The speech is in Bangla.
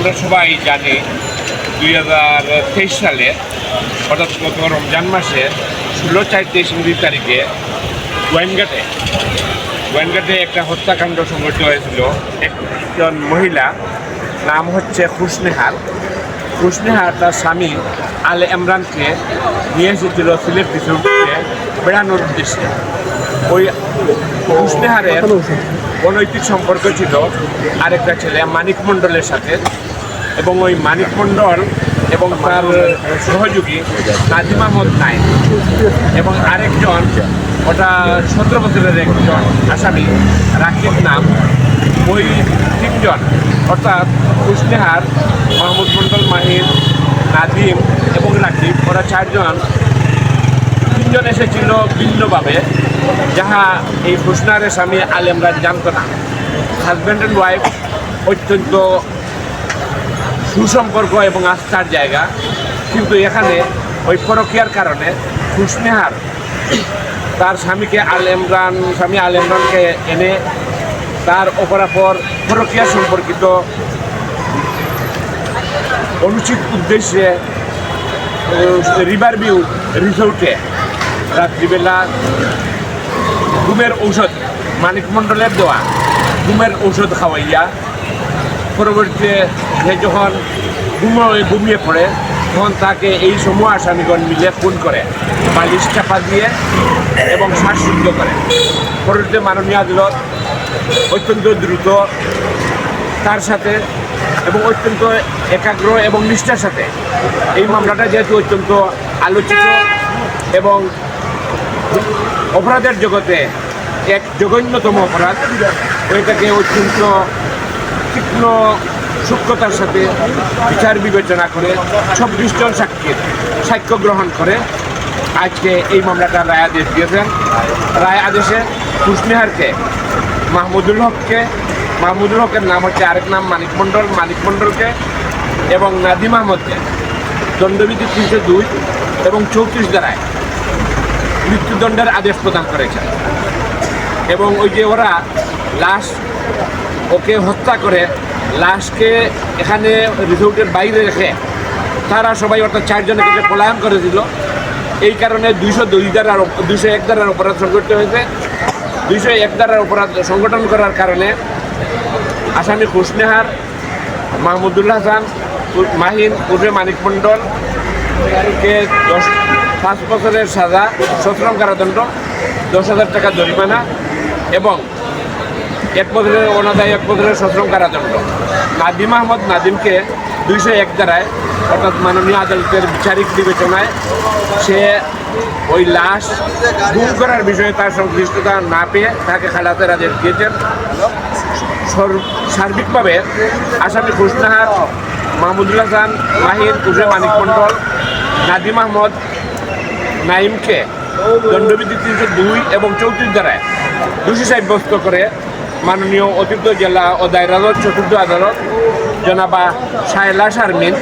আমরা সবাই জানি দুই হাজার তেইশ সালে, অর্থাৎ গত রমজান মাসে, ষোলো চার তেইশ ইংরেজি তারিখে গোয়েনঘাটে গোয়েনঘাটে একটা হত্যাকাণ্ড সংঘটিত হয়েছিল। একজন মহিলা নাম হচ্ছে খুশনেহার। খুশনেহার তার স্বামী আলে ইমরানকে নিয়ে এসেছিল সিলেট বিশ্ববিদ্যালয়ে বেড়ানোর উদ্দেশ্যে। ওই খুশনেহারের অনৈতিক সম্পর্ক ছিল আরেকটা ছেলে, মানিক মণ্ডলের সাথে। এবং ওই মানিক মণ্ডল এবং তার সহযোগী নাজিম আহমদ নাইন এবং আরেকজন, ওটা সতেরো বছরের একজন আসামি, রাকিব নাম। ওই তিনজন, অর্থাৎ কুশনেহার, মাহমুদ মণ্ডল মাহির, নাজিম এবং রাকিব, ওরা চারজন। তিনজন এসেছিল ভিন্নভাবে। যাহা এই কুশনারের স্বামী আলেমরা জানত না। হাজব্যান্ড অ্যান্ড ওয়াইফ অত্যন্ত সুসম্পর্ক এবং আস্থার জায়গা। কিন্তু এখানে ওই পরকীয়ার কারণে খুশনেহার তার স্বামীকে আল ইমরান স্বামী আল ইমরানকে এনে তার অপরাপর পরকীয়া সম্পর্কিত অনুচিত উদ্দেশ্যে রিভার ভিউ রিসোর্টে রাত্রিবেলা ঘুমের ঔষধ, মানিক মণ্ডলের দেওয়া। ঘুমের ঔষধ খাওয়াইয়া পরবর্তীতে সে যখন ঘুমোয়, ঘুমিয়ে পড়ে, তখন তাকে এই সমূহ আসামিগণ মিলে খুন করে, বালিশ চাপা দিয়ে এবং শ্বাসরুদ্ধ করে। পরবর্তীতে মাননীয় আদালত অত্যন্ত দ্রুত তার সাথে এবং অত্যন্ত একাগ্র এবং নিষ্ঠার সাথে এই মামলাটা যেহেতু অত্যন্ত আলোচিত এবং অপরাধের জগতে এক জঘন্যতম অপরাধ। ওইটাকে অত্যন্ত তীক্ষ্ণ সূক্ষ্মতার সাথে বিচার বিবেচনা করে চব্বিশ জন সাক্ষীর সাক্ষ্য গ্রহণ করে আজকে এই মামলাটা রায় আদেশ দিয়েছেন। রায় আদেশে কুশনিহারকে মাহমুদুল হককে, মাহমুদুল হকের নাম হচ্ছে আরেক নাম মানিক মণ্ডল, মানিক মণ্ডলকে এবং নাদিম আহমদকে। দণ্ডবিধি তিনশো দুই এবং চৌত্রিশ দ্বারায় মৃত্যুদণ্ডের আদেশ প্রদান করেছেন এবং ওই যে ওরা লাশ, ওকে হত্যা করে লাশকে এখানে রিসোর্টের বাইরে রেখে তারা সবাই অর্থাৎ চারজনে থেকে পলায়ন করে দিল, এই কারণে দুইশো দুই দ্বারার দুইশো এক দ্বারার অপরাধ সংগঠিত হয়েছে। দুইশো এক দ্বারার অপরাধ সংগঠন করার কারণে আসামি খুশনেহার মাহমুদুল্লাহ হাসান, মাহিন, উর্ফে মানিক মণ্ডল, কে দশ পাঁচ বছরের সাজা সশ্রম কারাদণ্ড, দশ হাজার টাকা জরিমানা এবং এক বছরের অনাদায় এক বছরের সশ্রম কারাদণ্ড। নাদিম আহমদ নাদিমকে দুইশো এক দ্বারায়, অর্থাৎ মাননীয় আদালতের বিচারিক বিবেচনায় সে ওই লাশ গুম করার বিষয়ে তার সংশ্লিষ্টতা না পেয়ে তাকে খালাতের আদেশ দিয়েছেন। সার্বিকভাবে আসামি খুশনাহার, মাহমুদুল হাসান, মাহির, উজে মানিক মণ্ডল, নাদিম আহমদ নাইমকে দণ্ডবিধি তিনশো দুই এবং চৌত্রিশ দ্বারায় দোষী সাব্যস্ত করে মাননীয় অতিরিক্ত জেলা ও দায়রা চতুর্থ আদালত জনাবা শায়লা শারমিন